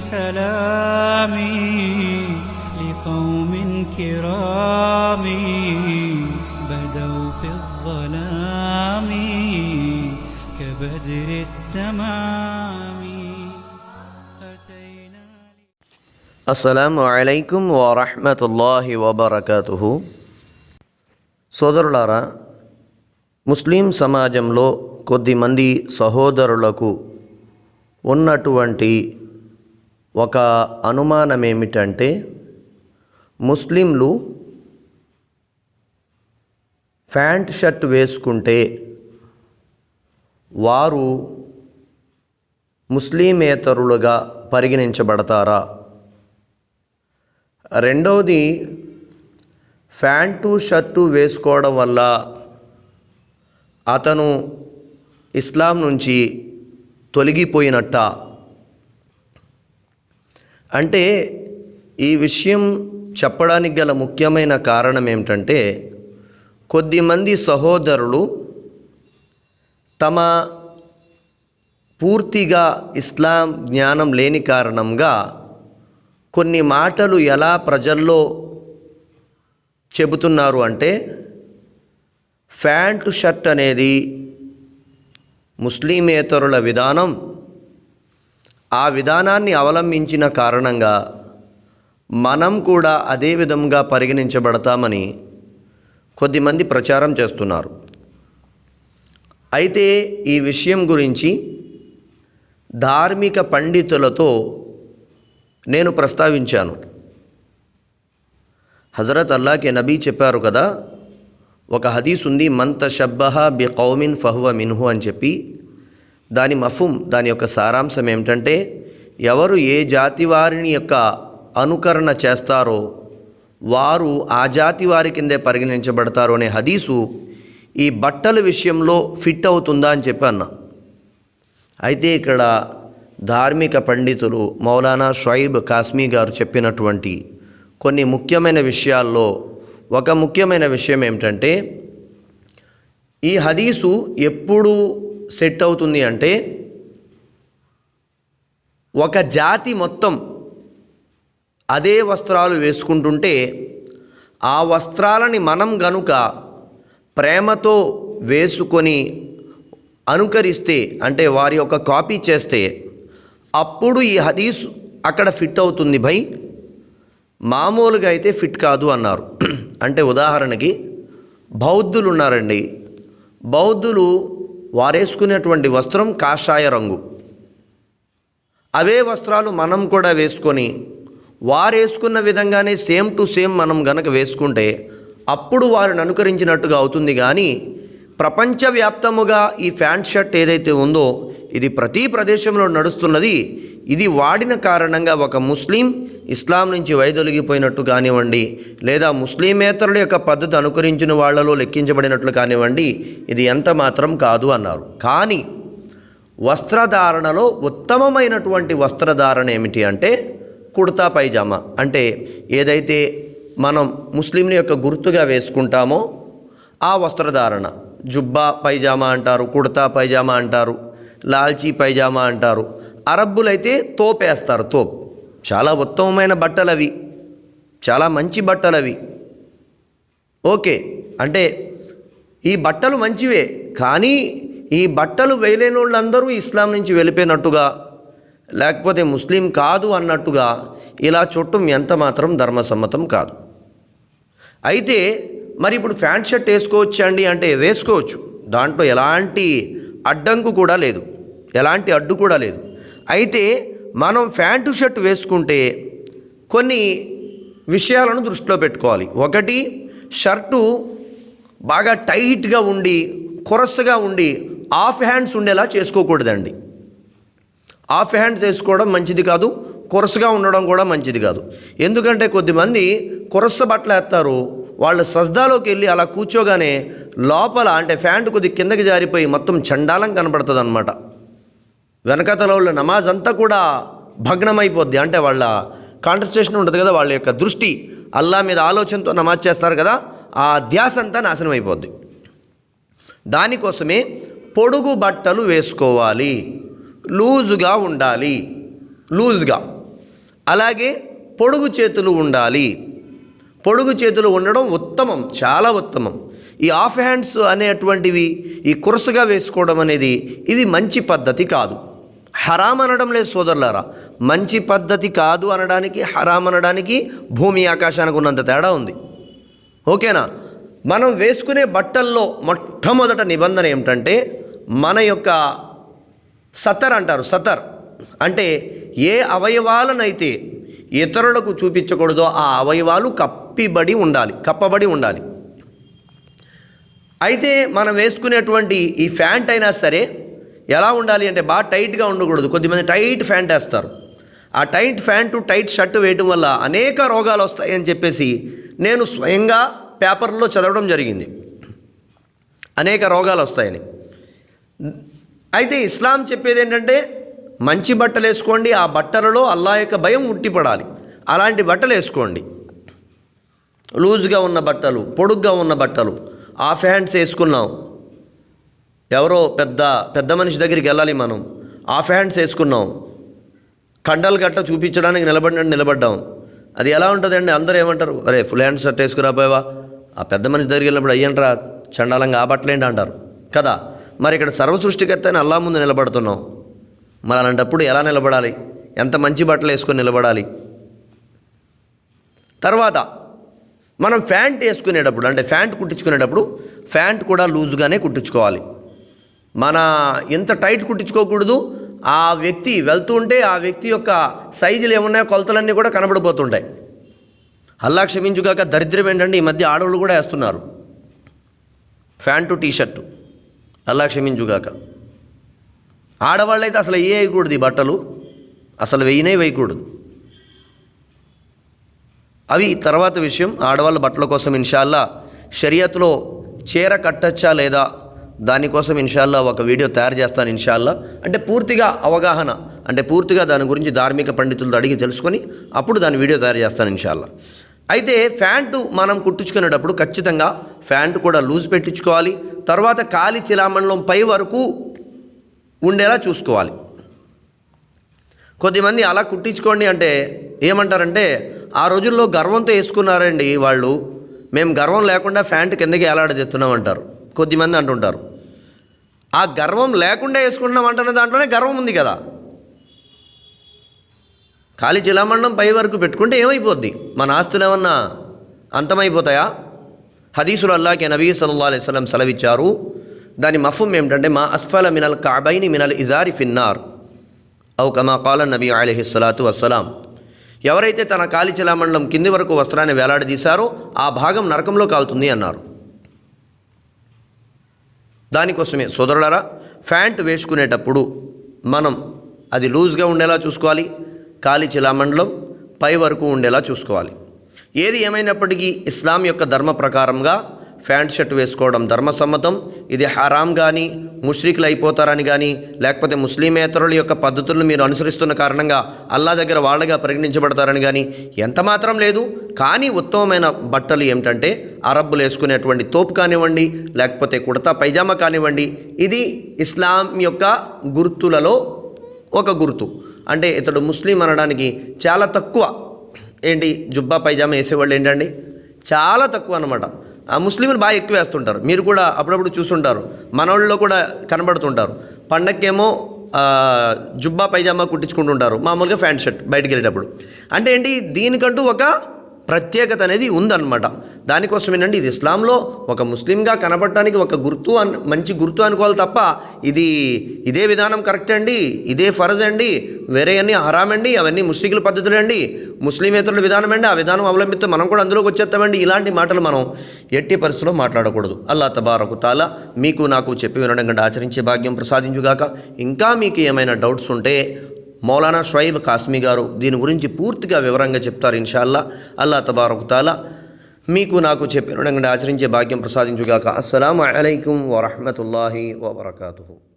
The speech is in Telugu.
سلامي لقوم كرام بدوا في الظلام كبدر التمام أتينا అస్సలం అలైకుం వరహమతుల్లాహి వబర్కతుహు సోదరులారా ముస్లిం సమాజంలో కొద్దిమంది సహోదరులకు ఉన్నటువంటి ఒక అనుమానం ఏమిటంటే ముస్లింలు ప్యాంట్ షర్ట్ వేసుకుంటే వారు ముస్లిమేతరులుగా పరిగణించబడతారా? రెండవది ప్యాంటు షర్టు వేసుకోవడం వల్ల అతను ఇస్లాం నుంచి తొలగిపోయినట్ట? అంటే ఈ విషయం చెప్పడానికి గల ముఖ్యమైన కారణం ఏమిటంటే కొద్దిమంది సహోదరులు తమ పూర్తిగా ఇస్లాం జ్ఞానం లేని కారణంగా కొన్ని మాటలు ఎలా ప్రజల్లో చెబుతున్నారు అంటే ప్యాంటు షర్ట్ అనేది ముస్లిమేతరుల విధానం ఆ విధానాన్ని అవలంబించిన కారణంగా మనం కూడా అదే విధంగా పరిగణించబడతామని కొద్దిమంది ప్రచారం చేస్తున్నారు. అయితే ఈ విషయం గురించి ధార్మిక పండితులతో నేను ప్రస్తావించాను. హజరత్ అల్లాకే నబీ చెప్పారు కదా ఒక హదీస్ ఉంది మంత షబ్బహ బి కౌమిన్ ఫహువ మిన్హు అని చెప్పి. దాని మఫుం దాని యొక్క సారాంశం ఏమిటంటే ఎవరు ఏ జాతి వారిని యొక్క అనుకరణ చేస్తారో వారు ఆ జాతి వారి కిందే పరిగణించబడతారు అనే హదీసు ఈ బట్టల విషయంలో ఫిట్ అవుతుందా అని చెప్పి అన్నా. అయితే ఇక్కడ ధార్మిక పండితులు మౌలానా షైబ్ కాస్మీ గారు చెప్పినటువంటి కొన్ని ముఖ్యమైన విషయాల్లో ఒక ముఖ్యమైన విషయం ఏమిటంటే ఈ హదీసు ఎప్పుడు సెట్ అవుతుంది అంటే ఒక జాతి మొత్తం అదే వస్త్రాలు వేసుకుంటుంటే ఆ వస్త్రాలని మనం గనుక ప్రేమతో వేసుకొని అనుకరిస్తే అంటే వారి యొక్క కాపీ చేస్తే అప్పుడు ఈ హదీస్ అక్కడ ఫిట్ అవుతుంది. భయ్ మామూలుగా అయితే ఫిట్ కాదు అన్నారు. అంటే ఉదాహరణకి బౌద్ధులు ఉన్నారండి. బౌద్ధులు వారేసుకునేటువంటి వస్త్రం కాషాయ రంగు. అవే వస్త్రాలు మనం కూడా వేసుకొని వారేసుకున్న విధంగానే సేమ్ టు సేమ్ మనం గనక వేసుకుంటే అప్పుడు వారిని అనుకరించినట్టుగా అవుతుంది కానీ ప్రపంచవ్యాప్తముగా ఈ ప్యాంట్ షర్ట్ ఏదైతే ఉందో ఇది ప్రతి ప్రదేశంలో నడుస్తున్నది ఇది వాడిన కారణంగా ఒక ముస్లిం ఇస్లాం నుంచి వైదొలిగిపోయినట్టు కానివ్వండి లేదా ముస్లిమేతరుల యొక్క పద్ధతి అనుకరించిన వాళ్ళలో లెక్కించబడినట్లు కానివ్వండి ఇది ఎంత మాత్రం కాదు అన్నారు. కానీ వస్త్రధారణలో ఉత్తమమైనటువంటి వస్త్రధారణ ఏమిటి అంటే కుర్తా పైజామా. అంటే ఏదైతే మనం ముస్లింల యొక్క గుర్తుగా వేసుకుంటామో ఆ వస్త్రధారణ. జుబ్బా పైజామా అంటారు కుర్తా పైజామా అంటారు లాల్చీ పైజామా అంటారు. అరబ్బులైతే తోపేస్తారు తోప్. చాలా ఉత్తమమైన బట్టలు అవి చాలా మంచి బట్టలు అవి ఓకే. అంటే ఈ బట్టలు మంచివే కానీ ఈ బట్టలు వేయలేని వాళ్ళందరూ ఇస్లాం నుంచి వెళ్ళిపోయినట్టుగా లేకపోతే ముస్లిం కాదు అన్నట్టుగా ఇలా చుట్టం ఎంత మాత్రం ధర్మసమ్మతం కాదు. అయితే మరి ఇప్పుడు ప్యాంట్ షర్ట్ వేసుకోవచ్చు అండి అంటే వేసుకోవచ్చు. దాంట్లో ఎలాంటి అడ్డంకు కూడా లేదు. ఎలాంటి అడ్డు కూడా లేదు. అయితే మనం ప్యాంటు షర్ట్ వేసుకుంటే కొన్ని విషయాలను దృష్టిలో పెట్టుకోవాలి. ఒకటి షర్టు బాగా టైట్గా ఉండి కొరసగా ఉండి ఆఫ్ హ్యాండ్స్ ఉండేలా చేసుకోకూడదండి. ఆఫ్ హ్యాండ్స్ వేసుకోవడం మంచిది కాదు కొరసగా ఉండడం కూడా మంచిది కాదు. ఎందుకంటే కొద్దిమంది కొరస బట్టలు వేస్తారు వాళ్ళు సజ్దాలోకి వెళ్ళి అలా కూర్చోగానే లోపల అంటే ఫ్యాంట్ కొద్ది కిందకి జారిపోయి మొత్తం చండాలం కనబడుతుంది అనమాట వెనకతల వాళ్ళ నమాజ్ అంతా కూడా భగ్నమైపోద్ది. అంటే వాళ్ళ కాన్సన్ట్రేషన్ ఉంటుంది కదా వాళ్ళ యొక్క దృష్టి. అల్లా మీద ఆలోచనతో నమాజ్ చేస్తారు కదా ఆ ధ్యాస అంతా నాశనం అయిపోద్ది దానికోసమే పొడుగు బట్టలు వేసుకోవాలి. లూజుగా ఉండాలి. లూజ్గా. అలాగే పొడుగు చేతులు ఉండాలి. పొడుగు చేతులు ఉండడం ఉత్తమం చాలా ఉత్తమం. ఈ ఆఫ్ హ్యాండ్స్ అనేటువంటివి ఈ కురసగా వేసుకోవడం అనేది ఇది మంచి పద్ధతి కాదు. హరాం అనడం లేదు సోదరులారా. మంచి పద్ధతి కాదు అనడానికి హరాం అనడానికి భూమి ఆకాశానికి ఉన్నంత తేడా ఉంది. ఓకేనా? మనం వేసుకునే బట్టల్లో మొట్టమొదట నిబంధన ఏమిటంటే మన యొక్క సతర్ అంటారు సతర్. అంటే ఏ అవయవాలనైతే ఇతరులకు చూపించకూడదో ఆ అవయవాలు కప్పిబడి ఉండాలి కప్పబడి ఉండాలి. అయితే మనం వేసుకునేటువంటి ఈ ఫ్యాంట్ అయినా సరే ఎలా ఉండాలి అంటే బాగా టైట్గా ఉండకూడదు. కొద్దిమంది టైట్ ఫ్యాంట్ వేస్తారు. ఆ టైట్ ఫ్యాంటు టైట్ షర్ట్ వేయటం వల్ల అనేక రోగాలు వస్తాయని చెప్పేసి నేను స్వయంగా పేపర్లో చదవడం జరిగింది. అనేక రోగాలు వస్తాయని. అయితే ఇస్లాం చెప్పేది ఏంటంటే మంచి బట్టలు వేసుకోండి ఆ బట్టలలో అల్లా యొక్క భయం ఉట్టిపడాలి. అలాంటి బట్టలు వేసుకోండి. లూజ్గా ఉన్న బట్టలు పొడుగ్గా ఉన్న బట్టలు హాఫ్ హ్యాండ్స్ వేసుకున్నాం. ఎవరో పెద్ద పెద్ద మనిషి దగ్గరికి వెళ్ళాలి మనం. హాఫ్ హ్యాండ్స్ వేసుకున్నాం. కండలు గట్ట చూపించడానికి నిలబడినట్టు నిలబడ్డాం. అది ఎలా ఉంటుందండి? అందరూ ఏమంటారు? అరే ఫుల్ హ్యాండ్ షర్ట్ వేసుకురాపోయావా ఆ పెద్ద మనిషి దగ్గరికి వెళ్ళినప్పుడు అయ్యంట్రా చండాలంగా ఆ బట్టలేంటి అంటారు. కదా? మరి ఇక్కడ సర్వసృష్టికర్త అని అల్లా ముందు నిలబడుతున్నాం. మరి అలాంటప్పుడు ఎలా నిలబడాలి? ఎంత మంచి బట్టలు వేసుకొని నిలబడాలి? తర్వాత మనం ఫ్యాంట్ వేసుకునేటప్పుడు అంటే ఫ్యాంట్ కుట్టించుకునేటప్పుడు ఫ్యాంట్ కూడా లూజ్గానే కుట్టించుకోవాలి. మన ఎంత టైట్ కుట్టించుకోకూడదు. ఆ వ్యక్తి వెళ్తూ ఉంటే ఆ వ్యక్తి యొక్క సైజులు ఏమున్నాయో కొలతలన్నీ కూడా కనబడిపోతుంటాయి అల్లా క్షమించుగాక దరిద్రం ఏంటంటే ఈ మధ్య ఆడవాళ్ళు కూడా వేస్తున్నారు. Pant T shirt. అల్లా క్షమించుగాక. ఆడవాళ్ళైతే అసలు ఏ వేయకూడదు ఈ బట్టలు. అసలు వెయ్యనే వేయకూడదు. అవి తర్వాత విషయం. ఆడవాళ్ళ బట్టల కోసం ఇన్షాల్లా షరియత్లో చీర కట్టచ్చా లేదా దానికోసం ఇన్షాల్లా ఒక వీడియో తయారు చేస్తాను ఇన్షాల్లా. అంటే పూర్తిగా అవగాహన అంటే పూర్తిగా దాని గురించి ధార్మిక పండితులతో అడిగి తెలుసుకొని అప్పుడు దాని వీడియో తయారు చేస్తాను ఇన్షాల్లా. అయితే ఫ్యాంటు మనం కుట్టించుకునేటప్పుడు ఖచ్చితంగా ఫ్యాంటు కూడా లూజ్ పెట్టించుకోవాలి. తర్వాత కాలి చిలామండలం పై వరకు ఉండేలా చూసుకోవాలి. కొద్దిమంది అలా కుట్టించుకోండి అంటే ఏమంటారంటే ఆ రోజుల్లో గర్వంతో వేసుకున్నారండి వాళ్ళు. మేము గర్వం లేకుండా ఫ్యాంట్ కిందకి ఎలాడదెత్తున్నాం అంటారు. కొద్దిమంది అంటుంటారు. ఆ గర్వం లేకుండా వేసుకుంటున్నాం అంటున్న దాంట్లోనే గర్వం ఉంది కదా. ఖాళీ చిలామండం పై వరకు పెట్టుకుంటే ఏమైపోద్ది? మన ఆస్తులు ఏమన్నా అంతమైపోతాయా? హదీసులు అల్లాకే నబీ సల్లా అలైహి వసల్లం సెలవిచ్చారు. దాని మఫం ఏమిటంటే మా అస్ఫల మినల్ కాబైని మినల్ ఇజారి ఫిన్నార్. ఔ కమా కాల నబీ అలహి సలాతు వస్సలాం. ఎవరైతే తన కాలి చిలామండలం కింది వరకు వస్త్రాన్ని వేలాడదీశారో ఆ భాగం నరకంలో కాలుతుంది అన్నారు. దానికోసమే. సోదరులరా ప్యాంట్ వేసుకునేటప్పుడు మనం అది లూజ్గా ఉండేలా చూసుకోవాలి కాలి చిలామండలం పై వరకు ఉండేలా చూసుకోవాలి. ఏది ఏమైనప్పటికీ ఇస్లాం యొక్క ధర్మ ప్రకారంగా ప్యాంట్ షర్ట్ వేసుకోవడం ధర్మసమ్మతం. ఇది హరాం కానీ ముష్రికులు అయిపోతారని కానీ లేకపోతే ముస్లిమేతరుల యొక్క పద్ధతులను మీరు అనుసరిస్తున్న కారణంగా అల్లా దగ్గర వాళ్ళగా పరిగణించబడతారని కానీ ఎంత మాత్రం లేదు. కానీ ఉత్తమమైన బట్టలు ఏమిటంటే అరబ్బులు వేసుకునేటువంటి తోపు కానివ్వండి లేకపోతే కుడతా పైజామా కానివ్వండి. ఇది ఇస్లాం యొక్క గుర్తులలో ఒక గుర్తు. అంటే ఇతడు ముస్లిం అనడానికి చాలా తక్కువ. ఏంటి? జుబ్బా పైజామా వేసేవాళ్ళు ఏంటండి? చాలా తక్కువ అనమాట ముస్లింలు బాగా ఎక్కువ వేస్తుంటారు. మీరు కూడా అప్పుడప్పుడు చూస్తుంటారు మనవాళ్ళలో కూడా కనబడుతుంటారు. పండక్కేమో జుబ్బా పైజామా కుట్టించుకుంటుంటారు. మామూలుగా ప్యాంట్ షర్ట్ బయటకు వెళ్ళేటప్పుడు. అంటే ఏంటి? దీనికంటూ ఒక ప్రత్యేకత అనేది ఉందన్నమాట. దానికోసం ఇది ఇస్లాంలో ఒక ముస్లింగా కనబడటానికి ఒక గుర్తు అన్ మంచి గుర్తు అనుకోవాలి తప్ప ఇది ఇదే విధానం కరెక్ట్ అండి ఇదే ఫరజ్ అండి వేరే అన్నీ హరామ్ అండి అవన్నీ ముస్లింల పద్ధతులు అండి ముస్లిమేతరుల విధానం అండి ఆ విధానం అవలంబిస్తే మనం కూడా అందులోకి వచ్చేస్తామండి. ఇలాంటి మాటలు మనం ఎట్టి పరిస్థితుల్లో మాట్లాడకూడదు. అల్లా తబారకు తాలా మీకు నాకు చెప్పి వినడం కంటే ఆచరించే భాగ్యం ప్రసాదించుగాక. ఇంకా మీకు ఏమైనా డౌట్స్ ఉంటే మౌలానా షుఐబ్ కాస్మీ గారు దీని గురించి పూర్తిగా వివరంగా చెప్తారు ఇన్షాల్లా. అల్లా తబారకు తాలా మీకు నాకు చెప్పిన ఆచరించే భాగ్యం ప్రసాదించుగాక. అస్సలం అయికం వరహమతుల్లాహి వబర్కాతు